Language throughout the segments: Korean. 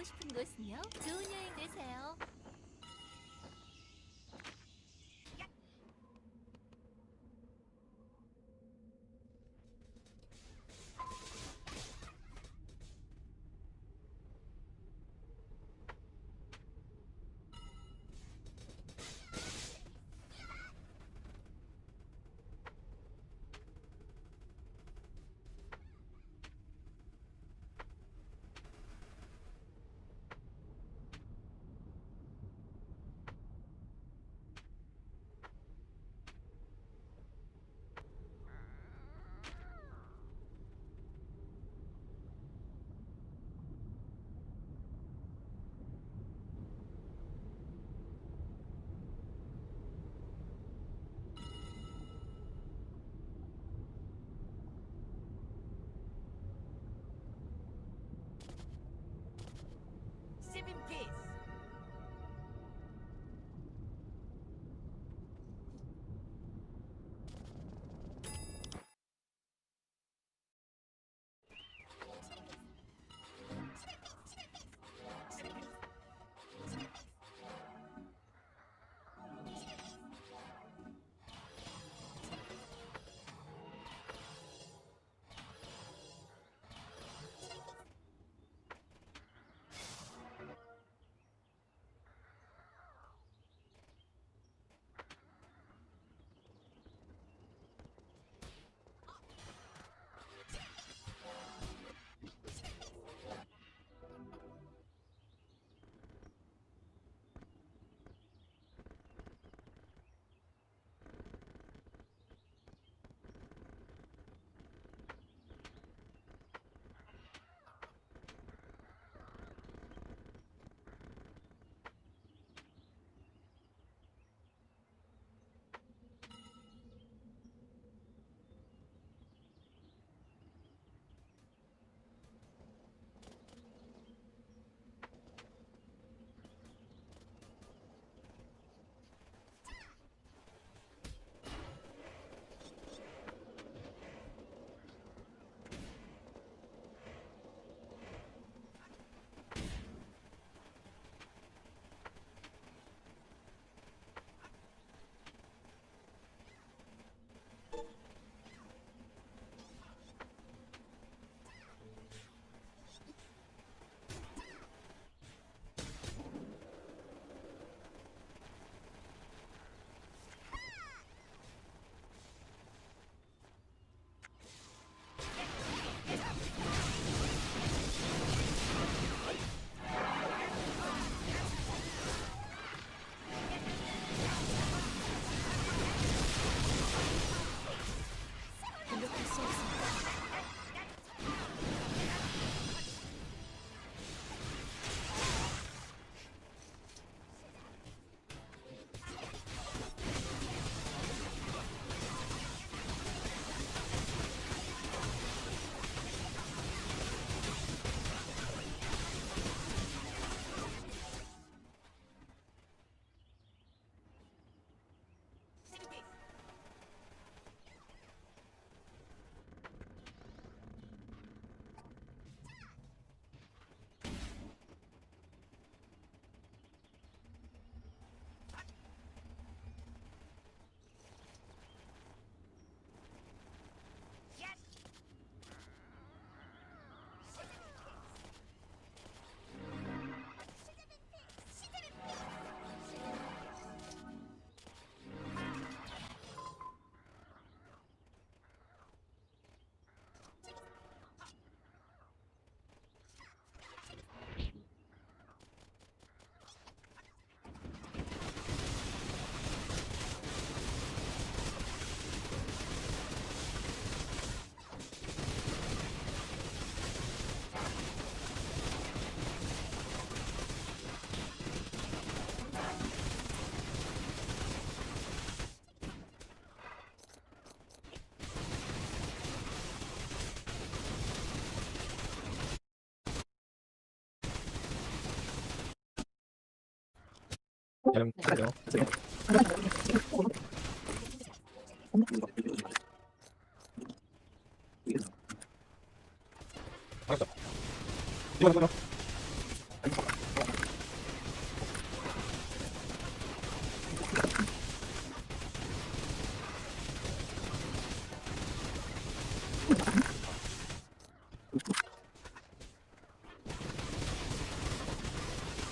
가고 싶은 곳은요? 좋은 여행 되세요. give him peace.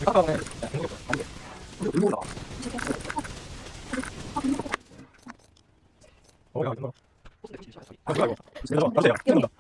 아까 네. ですけど、例えば、今度、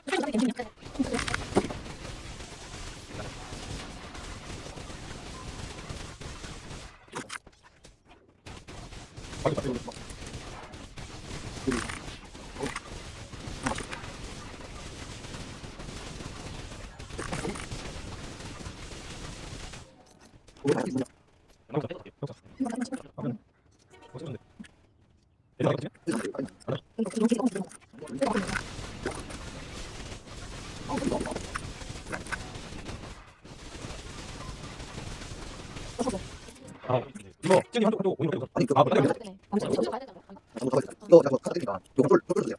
이거 찐이 한쪽 한쪽 오는 거 아니, 그- 아, 맞다. 이거 이거 자꾸 카드 드니까 이거 볼 볼을 주세요.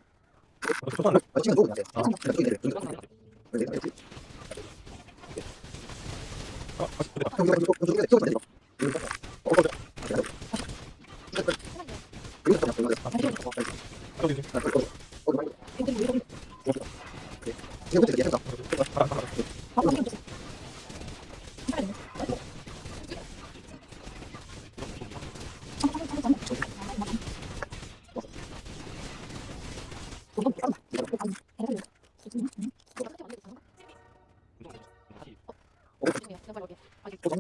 좋다. 아, 시간 보고 나한테. 아, 그냥 저기 내려. 저기 내려. 왜 내려? 내려. 아, 아, 됐다. 형, 이거 이거 이거 저기 저기 내려. 이거 봐. 어, 어, 어. 이거 좀 이거 좀. 저기 이제. 아, 그거. 어, 이거. 오케이. 이거 어떻게 해야 아, 아, 아. 네, 이거 좀 해야 돼. 아, 저, 저. 아, 그냥 하면 돼. 이거,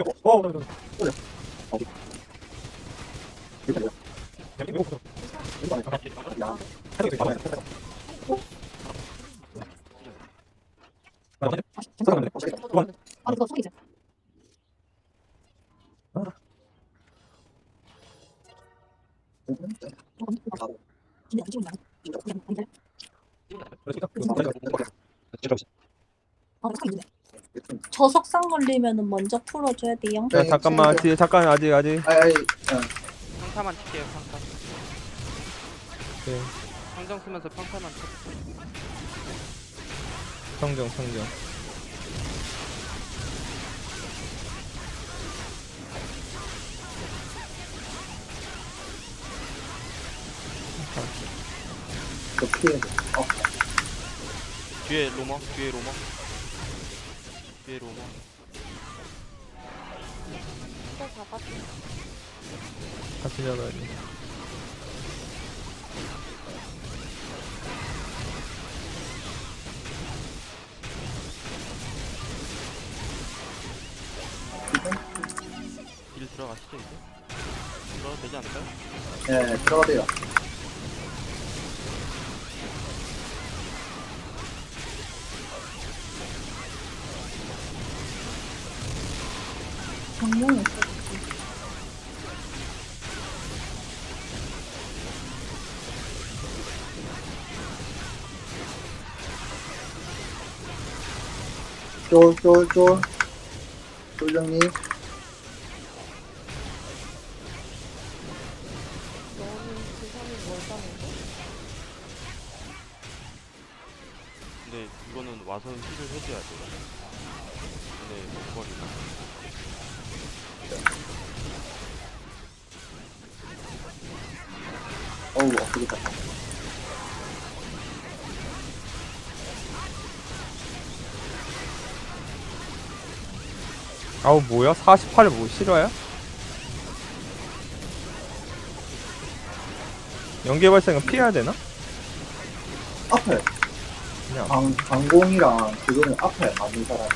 어, 어, 어, 어. 이거 내려. 야, 이거 보자. 이거 안 해. 야, 해도 돼. 봐봐요. 아, 맞네. 잠깐만요. 그만. 가고. 저 석상 걸리면은 먼저 풀어줘야 돼요. 네, 야, 잠깐만 뒤에 잠깐 아직 아직. 아이, 아이, 평타만 칠게요 평타 네. 평정 쓰면서 평타만 쳐 성정 성정 피해. 어, 뒤에 로머 뒤에 로머. 뒤에 로머 같이 잡아야 돼딜 들어가시죠 이제 들어가도 되지 않을까요? 네, 들어가세요. 쫄, 쫄, 쫄. 쫄정리. 아우 뭐야 48을 뭐 실화야? 연계 발생은 피해야 되나? 앞에, 그냥 강, 강공이랑 그거는 앞에 맞는 사람이.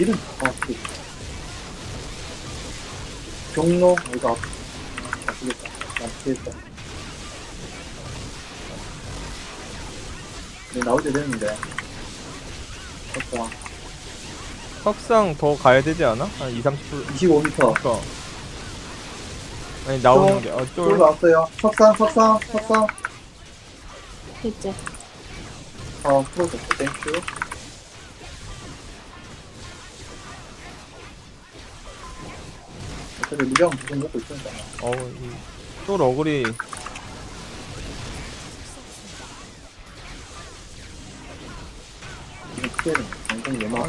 이름, 아, 그. 경로, 이거, 아프겠다. 아프겠다. 네, 나올 때 됐는데. 됐다. 석상 더 가야 되지 않아? 한 2, 30분 25m. 그니까 아니 나오는 쫄, 게어쫄 쫄 나왔어요. 석상, 석상, 석상. 이제 어, 풀어줬어. 땡큐. 그 무장 계속 먹고 있으니까. 어우, 이, 또 러글이. 이게 그때는 완전 예마.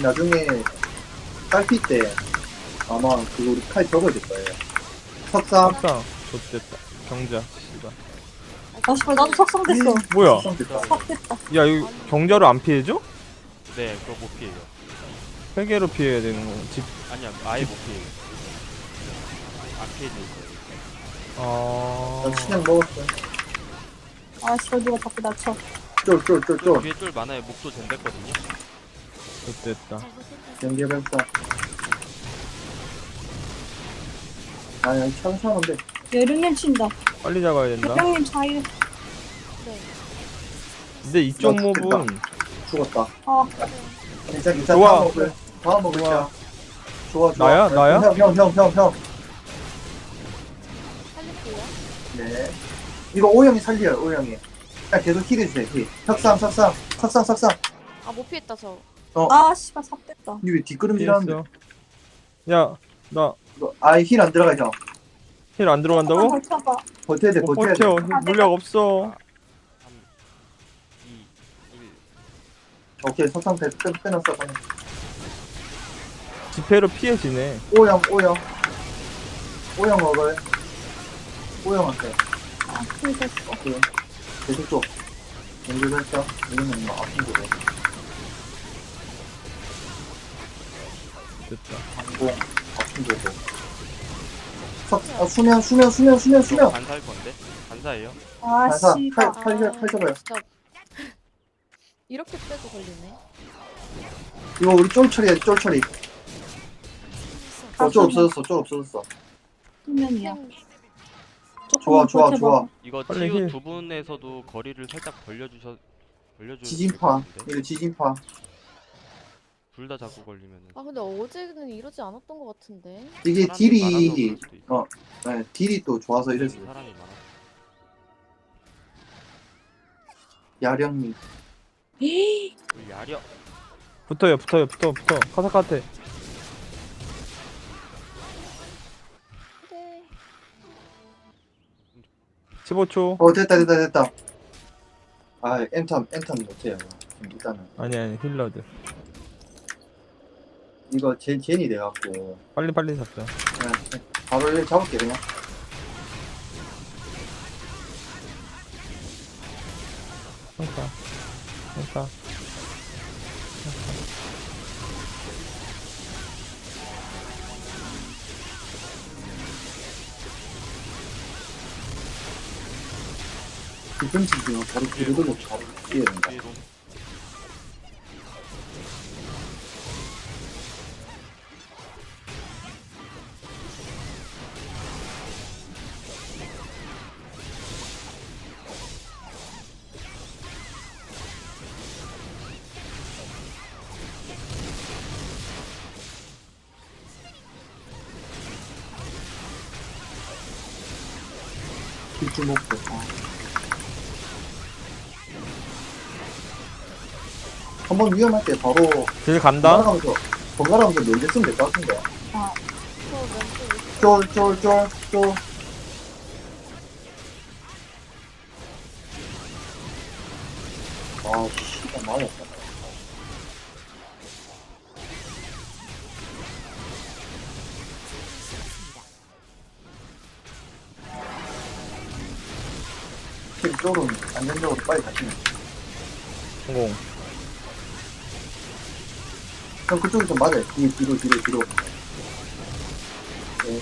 나중에 딸피 때 아마 그거 우리 칼 적어야 될 거예요. 석삼. 석상 좋됐다 경자 씨발 아 씨발 나도 석상됐어. 뭐야 석삼 됐다. 야 이거 경자로 안 피해줘? 네, 그거 못 피해요. 세 개로 피해야 되는 거 집. 아니야, 아예 못 피해요. 안 피해져 있어요. 아 신약 먹었어. 아 씨발 누가 자꾸 낮춰. 쫄쫄쫄쫄. 뒤에 쫄 많아요. 목도 젠됐거든요. 좋됐다 잘못했다. 연계변사. 아니 참 사는데 여름님 친다. 빨리 잡아야 된다 대장님 자유. 네. 근데 이쪽 나 죽겠다. 몹은 죽었다. 아 괜찮 괜찮. 좋아. 다음 먹을. 다음 먹을 좋아. 자. 좋아 좋아. 나야? 나야? 형형 형형 형. 살릴게요. 네. 이거 오형이 살려요 오형이. 그냥 계속 힐해주세요 힐. 석삼 석삼 석삼 석삼. 아, 못 피했다, 저. 아 씨발 삭됐다. 이왜 뒷걸음질 하는데? 피했 아예 힐 안 들어가죠? 힐 안 들어간다고? 버텨봐. 버텨야 돼 못 버텨야 돼. 버텨 물약 없어 3, 2, 1. 오케이 빼, 빼, 빼놨어. 지폐로 피해지네 오형 오형. 오형 먹어요. 오형한테. 아. 오케이. 계속 줘. 연결했죠? 이거는 뭐 아픈 거고. 됐다 항공 석, 아, 수면 수면 수면 수면 수면. 반사할 건데? 반사예요? 아 반사 씨발. 칼, 칼, 칼 잡아요. 진짜. 이렇게 빼도 걸리네. 이거 우리 쫄 처리해 쫄 처리. 아, 어, 쫄 없어졌어 쫄 없어졌어. 수면이야. 생- 좋아 조금만 좋아 버텨봐. 좋아. 이거 빨리 치유 힐. 두 분에서도 거리를 살짝 벌려주셔 벌려주면 지진파. 이거 지진파. 둘 다 자꾸 걸리면은 아, 근데 어제는 이러지 않았던 것 같은데. 이게 사람이 딜이 많아서 그럴 수도 있어. 어, 네, 딜이 또 좋아서 이랬어요. 사람이 많아. 야령님. 우리 야려 붙어요 붙어요 붙어 붙어 카사카테 그래. 15초 어 됐다 됐다 됐다. 아 엔턴 엔턴 못해요. 일단은 아니 아니 힐러들 이거 제 젠이 돼갖고 빨리 빨리 잡자 그냥 바로 일 잡을게 그냥. 평타 평타 뒤꿈치 지금 바로 뒤로 돌려 바로 뛰어야 된다. 뒤에 놈 뒷줄 먹고. 아. 한번 위험할 때 바로 딜 간다 번갈아가면서 번갈아가면서 면제 쓰면 될 것 같은데. 저 왼쪽 있어. 쫄쫄쫄 쫄. 맞아요. 뒤, 뒤로, 뒤로, 뒤로. 네.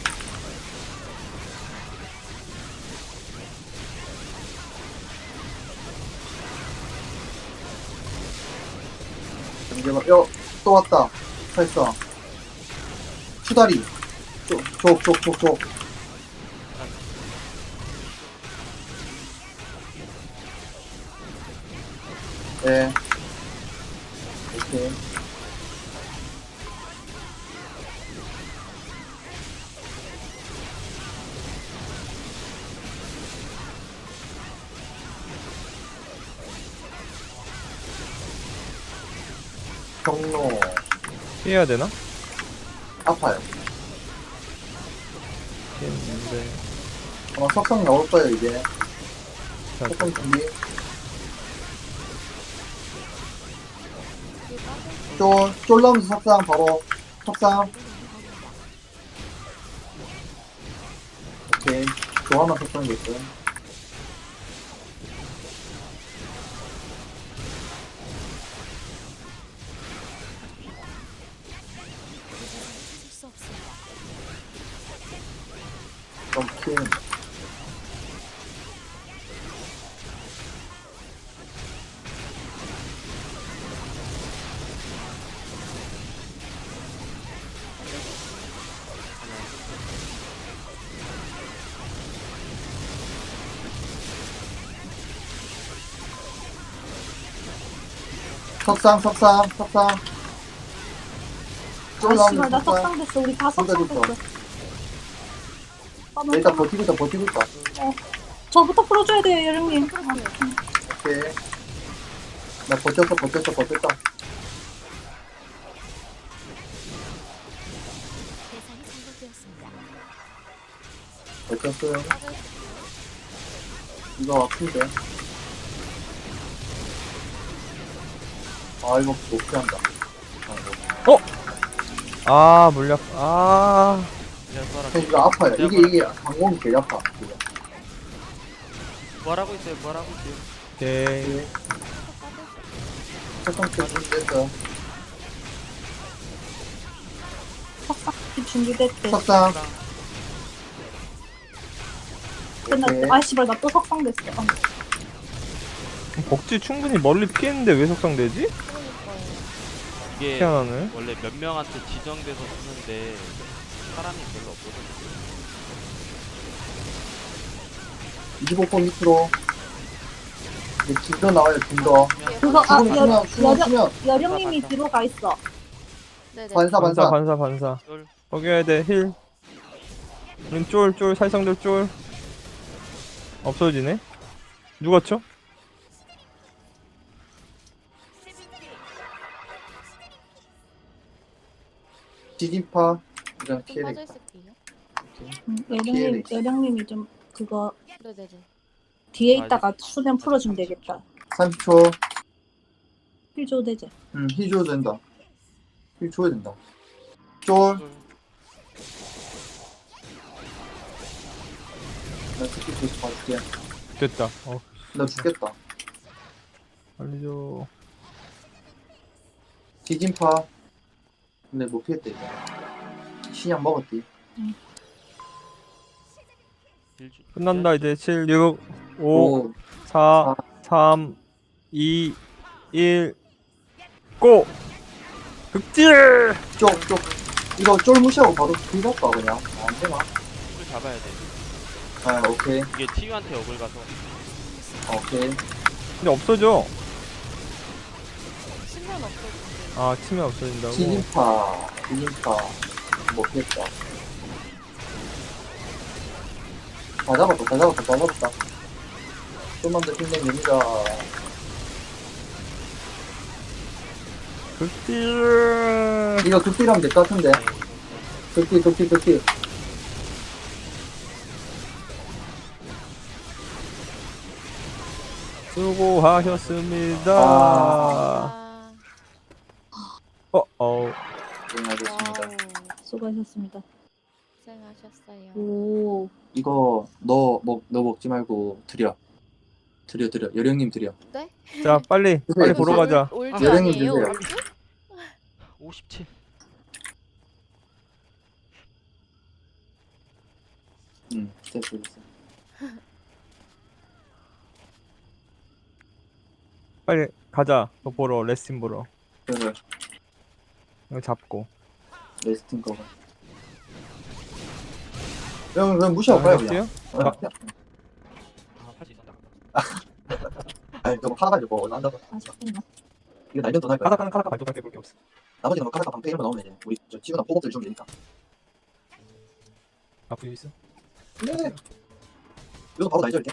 막, 여, 또 왔다. 살사. 수다리. 쪽, 쪽, 쪽, 쪽, 쪽. 피해야 되나? 아파요. 피했는데 아마 석상 나올 거예요 이제. 자, 석상 준비. 쫄, 쫄 넣으면서 석상 바로 석상 오케이 조화만 석상 됐어요 점킨 석상 석상 석상. 쫄아 씨발 나 석상 됐어. 우리 다 석상 됐어. 됐어 아, 일단. 버티고 있다 버티고 있다 저부터 풀어줘야 돼요 여령님 오케이 나 버텼어 버텼어 버텼다 대상이 잘못되었습니다. 버텼어요 이거 아픈데 아 이거 못 피한다 아, 이거. 아 물약 아 그냥 써라. 이거 아파요 이게 이게 방공이 제일 아파 이거. 뭐하고 있어요? 뭐하고 있어요? 오케이 석상 때 준비했어요 석상 준비됐대 석상 끝났대 오케이. 아 씨발 나 또 석상 됐어 아, 복지 충분히 멀리 피했는데 왜 속상되지? 이게 희한하네 원래 몇 명한테 지정돼서 쓰는데 사람이 별로 없거든. 25% 밑으로. 긴더 나와요 긴더 그거 아 여, 여령, 여령님이 뒤로 가 있어. 네네. 반사 반사. 반사 반사. 먹여야 돼힐. 우린 쫄쫄 살성들 쫄. 없어지네. 누가 쳐? 지진파 이런 좀 피해 빠져 있을게요. 음, 여령님 피해를 여령님이 좀 그거 네네네. 뒤에 아, 있다가 수면 풀어주면 되겠다 30초 힐 줘도 되지 음, 힐 줘도 된다. 힐 줘야 된다. 쫄, 쫄. 나 스킬 계속 봐줄게. 됐다 어 나 죽겠다. 빨리 줘 지진파. 근데 못 피했대, 이거. 신약 먹었디. 딜 주- 끝난다 이제 7 6 5 오, 4 3 2 1 고! 극질! 쪽, 쪽. 이거 쫄 무시하고 바로 딜 잡까, 그냥. 아, 안 되나? 쫄 잡아야 돼. 아, 오케이. 이게 티유한테 역을 가서 아, 오케이. 근데 없어져 신면 없어지는데. 아 치면 없어진다고 지진파, 지진파. 못 피했다. 다 잡았다, 다 잡았다, 다 잡았다. 좀만 더 힘내면 됩니다. 극질! 이거 극딜하면 될 것 같은데. 극딜, 극딜, 극딜. 수고하셨습니다 아. 어, 어. 고생하셨습니다. 와우. 수고하셨습니다 고생하셨어요. 오 이거 너 먹 너 먹지 말고 드려. 드려 드려. 여령님 드려. 자 빨리 빨리 네, 보러 네. 가자 올드 여행은 아니에요? 드세요. 올드? 57. 응. 됐어 됐어. 빨리 가자 너 보러 레스팅 보러 그래. 이거 잡고 레스팅 거가. 형, 그냥 무시하고 가요 그냥. 레스팅? 어, 그냥. 아, 할수 있었다. 아니 저거 팔아가지고 난다. 아쉽구나 이거 날면 돈할 거야. 카다카나 카다카 발톱밖에 볼게 없어 나머지는 뭐 카사카 방패 이런 거 나오면 이제 우리 저 치고나 포복들 주면 되니까. 아 부유 있어? 네. 이거 바로 날죠 이렇게.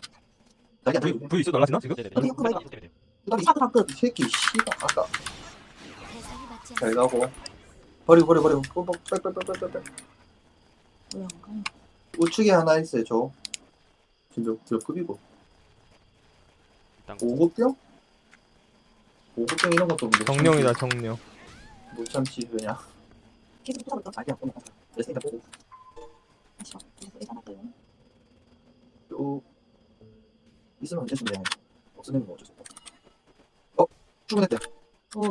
날이 안 부유, 있어 날라지나 지금? 네네네. 아니. 네네네. 그다음에 사드 바끝 이 새끼 씨발 아까 잘. 가고 버리고 버리고 버리고 뽀뽀 빼빼빼빼빼 왜 안 가요 우측에 하나 있어요 저 지금 몇, 몇 급이고 일단 5급병? 5급병 이런 것도 뭐 정령이다 정령 못 참지 그냥. 계속 붙어볼까? 자기야 그럼 레슨이다 보고 잠시만. 이거 예상할게요. 또 있으면 됐는데 없으면 뭐 어쩔 수 없어. 어 출근했대. 어.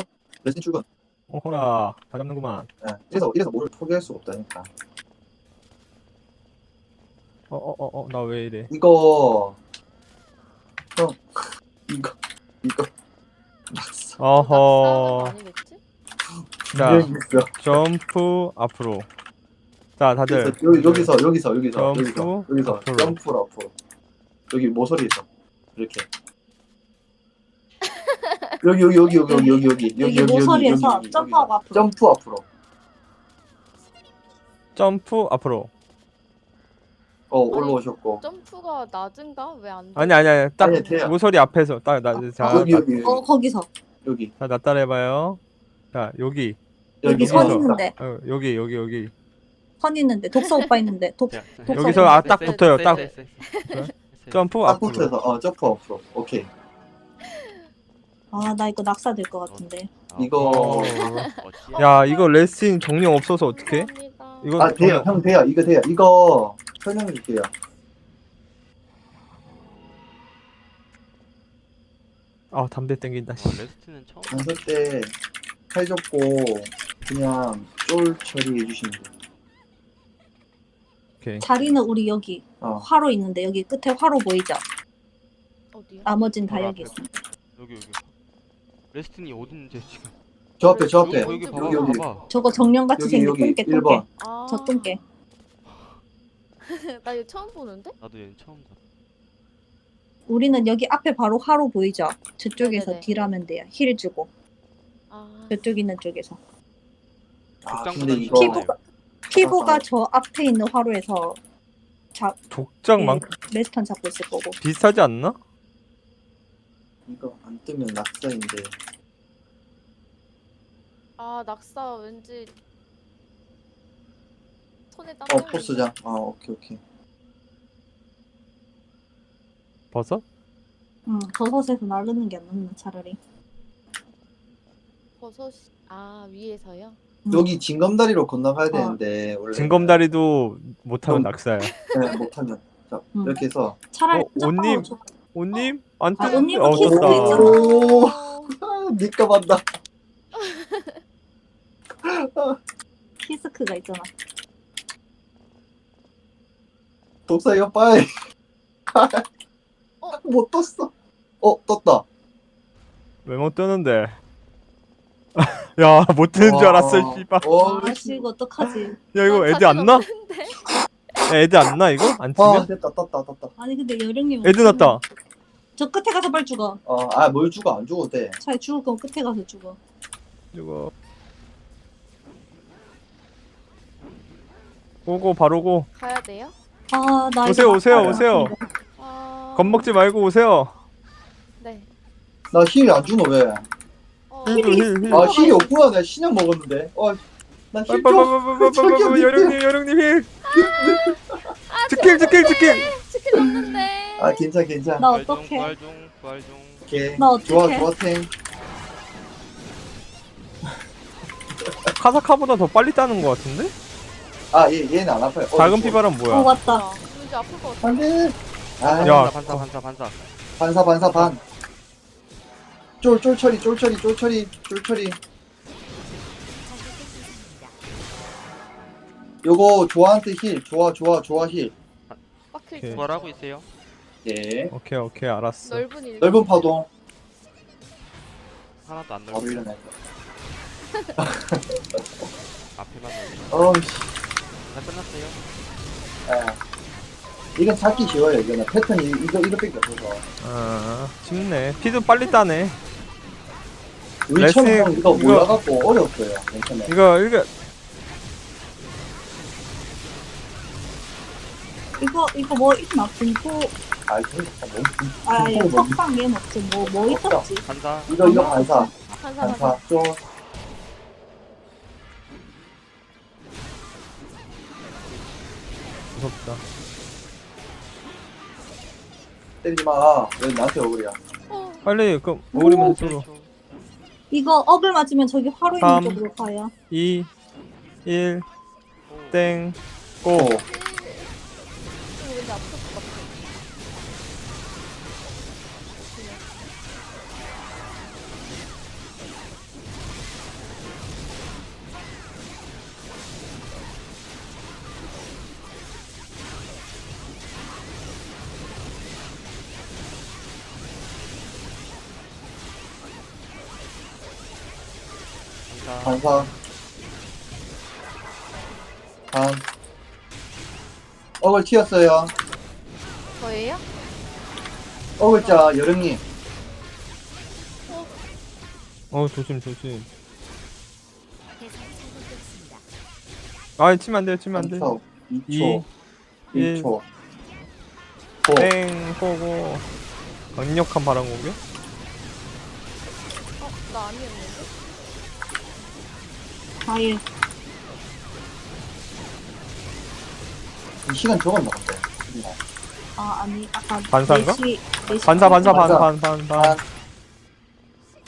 레슨 출근. 어허라 다 잡는구만 예. 이래서 이래서 뭐를 포기할 수가 없다니까. 어 어 어 어 나 왜 이래 이거 형 이거 이거 어허 아니겠지? 자 분명히 있어. 점프 앞으로 자 다들 여기, 여기서 여기서 여기서 점프 여기서 여기서 앞으로. 점프로 앞으로 여기 모서리에서 이렇게 여기 여기 여기 여기 여기 여기 여기 여기 여기 모서리에서 여기, 여기, 점프하고 여기. 앞으로. 점프 앞으로. 점프 앞으로. 어 올라오셨고. 점프가 낮은가? 왜 안 돼? 아니 아니 아니 딱 아니, 돼요. 모서리 앞에서. 딱나자 여기 여기 여기. 어 거기서. 여기. 자, 나 따라해봐요. 자 여기. 여기 선 여기서. 있는데. 어, 여기 여기 여기. 선 있는데. 독서 오빠 있는데. 독 야, 독서 여기서 오빠 아딱 세, 붙어요 세, 딱. 세, 세, 세. 세. 점프 딱 앞으로. 붙어서 어 점프 앞으로. 오케이 아 나 이거 낙사 될 것 같은데 아, 이거 어. 어찌- 야 이거 레슨 정령 없어서 어떡해. 이거 아 돼요 형 돼요 이거 돼요 이거 설명해 줄게요 아 담배 땡긴다 어, 씨. 레스트는 처음 강서 때칼 접고 그냥 쫄 처리해 주시면 돼요 오케이 자리는 우리 여기 어 화로 있는데 여기 끝에 화로 보이죠? 어디요? 나머진 다 여기. 있어. 여기 여기 레스트니 어딘데 지금 저 앞에 저 앞에. 여기 여기 봐봐 여기 여기. 봐봐. 저거 정령같이 여기 생긴 여기. 똥개 1번 똥개. 아, 저 똥개. 나 이거 처음 보는데? 나도 얘 처음 봐 우리는 여기 앞에 바로 화로 보이죠? 저쪽에서 네네네. 딜하면 돼요. 힐 주고. 아, 저쪽 있는 쪽에서. 아 극장보다 근데 이거 피부가 피부가 저 앞에 있는 화로에서 독장만 예, 레스턴 잡고 있을 거고. 비슷하지 않나? 이거 안 뜨면 낙서인데 아 낙사 왠지 손에 땀. 어? 포스장 아 오케이 오케이 버섯? 응 버섯에서 나르는 게안 낫나 차라리 버섯이 아 위에서요? 음. 여기 징검다리로 건너가야 어. 되는데 원래 징검다리도 못하면 좀- 낙사야 네, 못하면 자 음. 이렇게 해서 차라리 어, 혼자 온님. 파워 줘. 온님? 안 아, 뜨는데? 온님은 어 키스 떴다 있잖아. 오 어, 아, 니까 만다 키스크가 있잖아. 독사이가 빠이. 어? 못 떴어? 어 떴다. 왜 못 뜨는데? 야 못 뜨는 줄 알았어 씨발. 어, 아씨 이거 어떡하지? 야 이거 난 애드 안 나? 야, 애드 안나 이거? 안아 치면? 됐다 떴다 떴다. 아니 근데 여령님 애드 났다. 저 끝에 가서 빨리 죽어. 어아뭘 죽어? 안 죽어도 돼. 차라리 죽을 거면 끝에 가서 죽어. 이거 오고 바로 고 가야 돼요? 아 나 오세요, 오세요, 오세요. 아, 겁먹지 말고 오세요 네. 나 힐이 안 주노 왜? 어, 힐도 힐힐 아 힐이 없구나 내가 신약 먹었는데 어나힐 좀. 빠빠빠빠빠빠빠 여령님 여령님 힐 스킬 스킬 스킬 스킬 없는데. 아 괜찮 괜찮 나 어떡해 부활 중 부활 중 오케이 나 어떡해? 좋아 좋아 탱 카사카보다 더 빨리 따는 것 같은데? 아, 얘, 얘는 안 아파요. 어, 작은. 피바람 어 뭐야? 맞다 뭐야? 왠지 아플 것 같아. 안 돼. 아, 야. 반사 반사 반사 반사, 반사, 반. 쫄, 쫄 처리, 쫄 처리, 쫄 처리, 쫄 처리. 요거, 조아한테 힐. 조아, 조아, 조아 힐. 빡힐 오케이. 부활 하고 있어요 예. 오케이 오케이 알았어 넓은 일. 넓은 파동. 하나도 안 바로 넓어 일어날 앞에만 넓어 거. 어우 씨. 다 끝났어요 예. 이건 찾기 쉬워요, 이거는. 패턴이 이거, 이거밖에 없어서. 아 쉽네 피도 빨리 따네 우리 레슨, 처음에 형 이거 이거- 몰라갖고 어려웠어요. 괜찮아요. 이거 이거 이거 이거 뭐 있나 공포 아, 이거 너무. 아 이거 공포가 석상 얘 없지 뭐뭐 있었지 반사 이거, 이거 반사. 반사 반사. 반사. 쫄. 무섭다 때리지 마. 왜 나한테 억울이야. 어, 빨리 그 오리면 서로 이거 억을 맞으면 저기 화로 있는 삼. 쪽으로 가요. 2 1 오, 땡. 고. 감사. 반사. 반. 억을 튀었어요. 저예요? 억을자 여름님. 어 조심 조심. 아 치면 안 돼요 치면 안 돼. 3초, 2 2초, 일. 1초. 5. 땡 보고 강력한 바람 공격. 어? 나 아니었는데? 이 시간 적었나 본데. 아 아니 아까 반사인가? 4시, 4시 반사 반사 반사. 반반반 반. 반.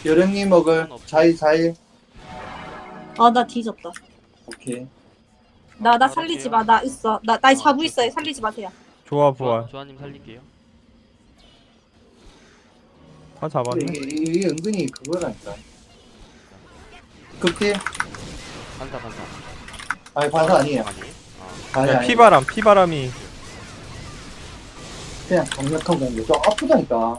여름님 먹을 자이 자이. 아나 뒤졌다. 오케이. 나 나 살리지 마. 나 있어. 나나 자부 있어요. 살리지 마세요. 좋아 부활. 조아님 살릴게요. 다 잡았네. 이게, 이게 은근히 그거라니까. 극딜? 반사 반사. 아니 반사 아니에요. 아, 아니 야, 아니. 피바람 피바람이 그냥 강력한 공격. 저 아프다니까. 어.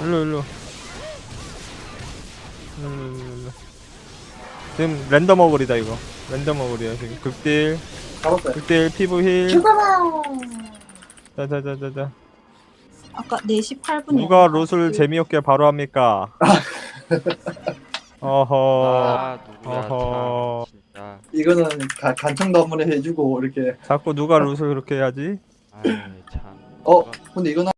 우리 뭐 일로 일로. 일로 일로 일로. 지금 랜덤 어글이다 이거. 랜덤 어글이야 지금. 극딜 잡았어요. 극딜 피부 힐. 죽어라. 자자자자자. 아까 4시 8분에 누가 롯을 재미없게 바로 합니까? 어허. 아 누구야 어허. 참 진짜. 이거는 가, 간청도 한번 해주고 이렇게. 자꾸 누가 롯을 그렇게 해야지? 아이 참. 어 근데 이거는